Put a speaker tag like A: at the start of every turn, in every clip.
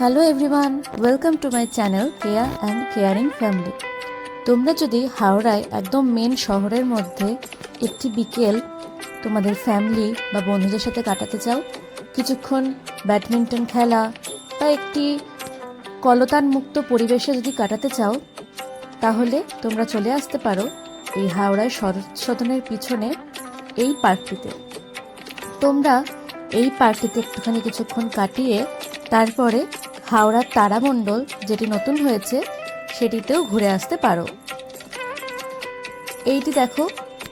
A: Hello everyone welcome to my channel Keya and caring family তোমরা যদি হাওড়ায় একদম মেন শহরের মধ্যে একটি বিকেল তোমাদের ফ্যামিলি বা বন্ধুদের সাথে কাটাতে চাও, কিছুক্ষণ ব্যাডমিন্টন খেলা বা একটি কলতান মুক্ত পরিবেশে যদি কাটাতে চাও, তাহলে তোমরা চলে আসতে পারো এই হাওড়ায় শরৎ সদনের পিছনে এই পার্কটিতে। তোমরা এই পার্কটিতে একটুখানি কিছুক্ষণ কাটিয়ে তারপরে হাওড়ার তারামণ্ডল যেটি নতুন হয়েছে, সেটিতেও ঘুরে আসতে পারো। এইটি দেখো,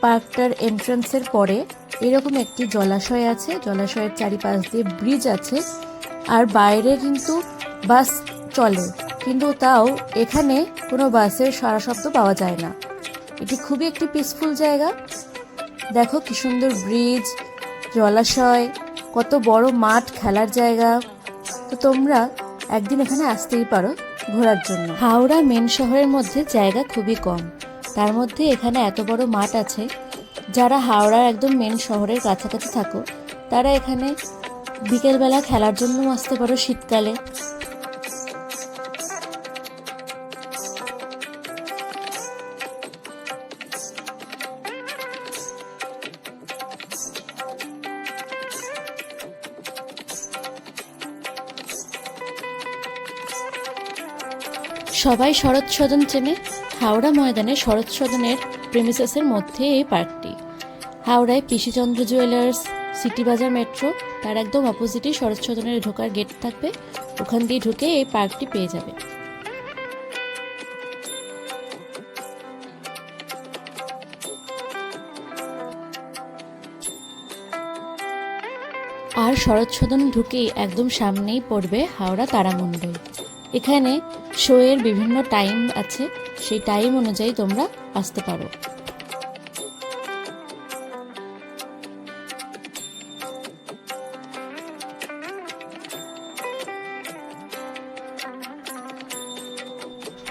A: পার্কটার এন্ট্রান্সের পরে এরকম একটি জলাশয় আছে। জলাশয়ের চারিপাশ দিয়ে ব্রিজ আছে। আর বাইরে কিন্তু বাস চলে, কিন্তু তাও এখানে কোনো বাসের সারা শব্দ পাওয়া যায় না। এটি খুবই একটি পিসফুল জায়গা। দেখো কি সুন্দর ব্রিজ জলাশয়, কত বড় মাঠ খেলার জায়গা। তো তোমরা একদিন এখানে আসতেই পারো ঘোরার জন্য। হাওড়া মেন শহরের মধ্যে জায়গা খুবই কম। তার মধ্যে এখানে এত বড় মাঠ আছে, যারা হাওড়ার একদম মেন শহরের কাছাকাছি থাকো, তারা এখানে বিকেলবেলা খেলার জন্য আসতে পারো শীতকালে। সবাই শরৎ সদন চেনে হাওড়া ময়দানে শরৎ সদনের প্রেমিসেসের মধ্যে এই পার্কটি। হাওড়ায় PC Chandra jewellers, city Bazar metro, তার একদম অপোজিটেই শরৎ সদনের ঢোকার গেট থাকবে। ওখান দিয়ে ঢুকে এই পার্কটি পেয়ে যাবে। আর শরৎ সদন ঢুকেই একদম সামনেই পড়বে হাওড়া তারামণ্ডল। এখানে শোয়ের বিভিন্ন টাইম আছে, সেই টাইম অনুযায়ী তোমরা আসতে পারো।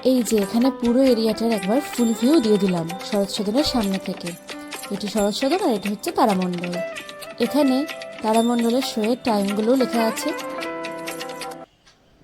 A: এই যে এখানে পুরো এরিয়াটার একবার ফুল ভিউ দিয়ে দিলাম, শরৎ সদনের সামনে থেকে। এটি শরৎ সদন আর এটি হচ্ছে তারামণ্ডল। এখানে তারামণ্ডলের শোয়ের টাইমগুলো লেখা আছে।